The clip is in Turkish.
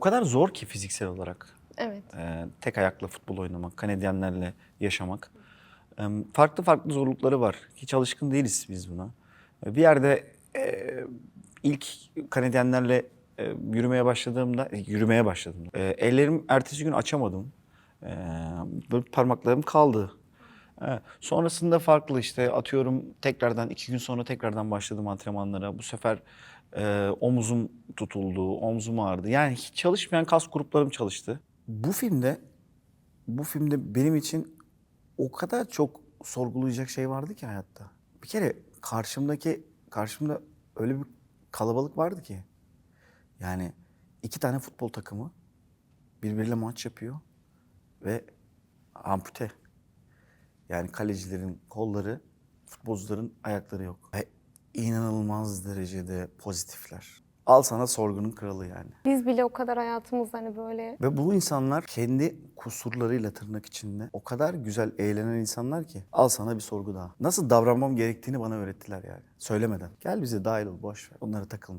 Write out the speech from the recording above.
kadar zor ki fiziksel olarak. Evet. Ee, tek ayakla futbol oynamak, Kanadyenlerle yaşamak. Ee, farklı farklı zorlukları var. Hiç alışkın değiliz biz buna. Ee, Bir yerde e, ilk Kanadyenlerle e, yürümeye başladığımda, e, yürümeye başladım. E, ellerim ertesi gün açamadım. E, böyle parmaklarım kaldı. Evet. Sonrasında farklı işte atıyorum tekrardan iki gün sonra tekrardan başladım antrenmanlara. Bu sefer e, omuzum tutuldu, omzum ağrıdı. Yani hiç çalışmayan kas gruplarım çalıştı. Bu filmde bu filmde benim için o kadar çok sorgulayacak şey vardı ki hayatta. Bir kere karşımdaki karşımda öyle bir kalabalık vardı ki. Yani iki tane futbol takımı birbiriyle maç yapıyor ve ampute. Yani kalecilerin kolları, futbolcuların ayakları yok. Ve inanılmaz derecede pozitifler. Al sana sorgunun kralı yani. Biz bile o kadar hayatımızda hani böyle Ve bu insanlar kendi kusurlarıyla tırnak içinde o kadar güzel eğlenen insanlar ki al sana bir sorgu daha. Nasıl davranmam gerektiğini bana öğrettiler yani. Söylemeden. Gel bize dahil ol boş ver. Onlara takılma.